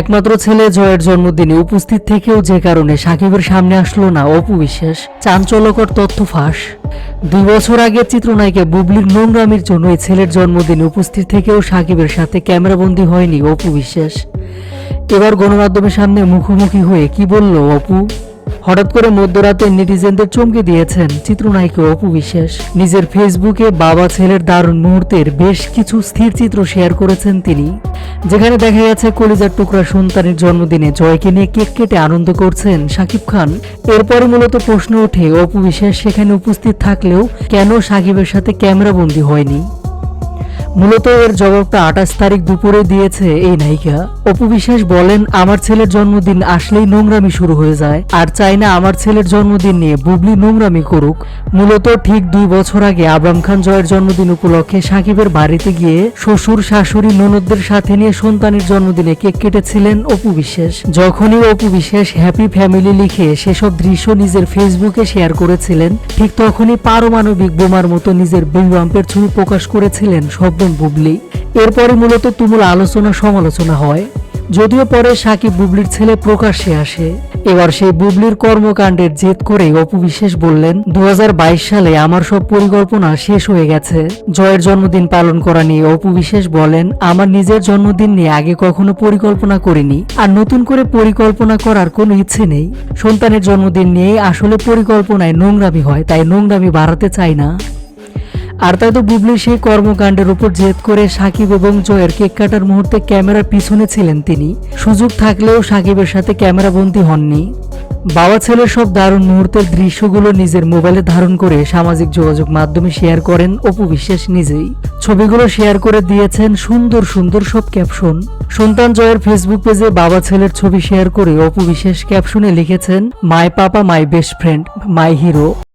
একমাত্র ছেলে জয়ের জন্মদিনে উপস্থিত থেকেও যে কারণে সাকিবের সামনে আসলো না অপু বিশ্বাস। চাঞ্চল্যকর তথ্য ফাঁস। দুই বছর আগে চিত্রনায়িকা বুবলির নোংরামির জন্য এই ছেলের জন্মদিনে উপস্থিত থেকেও সাকিবের সাথে ক্যামেরাবন্দি হয়নি অপু বিশ্বাস। এবার গণমাধ্যমের সামনে মুখোমুখি হয়ে কি বলল অপু? হঠাৎ করে মধ্যরাতে নেটিজেনদের চমকে দিয়েছেন চিত্রনায়িকা অপু বিশ্বাস। নিজের ফেসবুকে বাবা ছেলের দারুণ মুহূর্তের বেশ কিছু স্থির চিত্র শেয়ার করেছেন তিনি। যেখানে দেখা গেছে, কলিজার টুকরা সন্তানের জন্মদিনে জয়কে নিয়ে কেক কেটে আনন্দ করছেন শাকিব খান। এরপরে মূলত প্রশ্ন ওঠে, অপু বিশ্বাস সেখানে উপস্থিত থাকলেও কেন সাকিবের সাথে ক্যামেরাবন্দি হয়নি? মূলত এর জবাবটা আঠাশ তারিখ দুপুরে দিয়েছে এই নায়িকা। অপু বিশ্বাস বলেন, আমার ছেলের জন্মদিন আসলেই নোংরামি শুরু হয়ে যায়। আর চাই না আমার ছেলের জন্মদিন নিয়ে বুবলি নোংরামি করুক। মূলত ঠিক দুই বছর আগে আবরাম খান জয়ের জন্মদিন উপলক্ষে সাকিবের বাড়িতে গিয়ে শ্বশুর, শাশুড়ি, ননদদের সাথে নিয়ে সন্তানের জন্মদিনে কেক কেটেছিলেন অপু বিশ্বাস। যখনই অপু বিশ্বাস হ্যাপি ফ্যামিলি লিখে সেসব দৃশ্য নিজের ফেসবুকে শেয়ার করেছিলেন, ঠিক তখনই পারমাণবিক বোমার মতো নিজের বিম্বাম্পের ছবি প্রকাশ করেছিলেন শব্দম বুবলি। এরপরে মূলত তুমুল আলোচনা সমালোচনা হয়। যদিও পরে সাকিব বুবলির ছেলে প্রকাশ্যে আসে। এবার সেই বুবলির কর্মকাণ্ডের জেদ করে অপু বিশ্বাস বললেন দু সালে আমার সব পরিকল্পনা শেষ হয়ে গেছে। জয়ের জন্মদিন পালন করা নিয়ে অপু বিশ্বাস বলেন, আমার নিজের জন্মদিন নিয়ে আগে কখনো পরিকল্পনা করিনি, আর নতুন করে পরিকল্পনা করার কোনো ইচ্ছে নেই। সন্তানের জন্মদিন নিয়ে আসলে পরিকল্পনায় নোংরামি হয়, তাই নোংরামি বাড়াতে চাই না। আর তাই তো বুবলির সেই কর্মকাণ্ডের উপর জেদ করে সাকিব এবং জয়ের কেক কাটার মুহূর্তে ক্যামেরার পিছনে ছিলেন তিনি। সুযোগ থাকলেও সাকিবের সাথে ক্যামেরা ক্যামেরাবন্দি হননি। বাবা ছেলের সব দারুণ মুহূর্তের দৃশ্যগুলো নিজের মোবাইলে ধারণ করে সামাজিক যোগাযোগ মাধ্যমে শেয়ার করেন অপু বিশ্বাস নিজেই। ছবিগুলো শেয়ার করে দিয়েছেন সুন্দর সুন্দর সব ক্যাপশন। সন্তান জয়ের ফেসবুক পেজে বাবা ছেলের ছবি শেয়ার করে অপু বিশ্বাস ক্যাপশনে লিখেছেন, my papa, my best friend, my hero.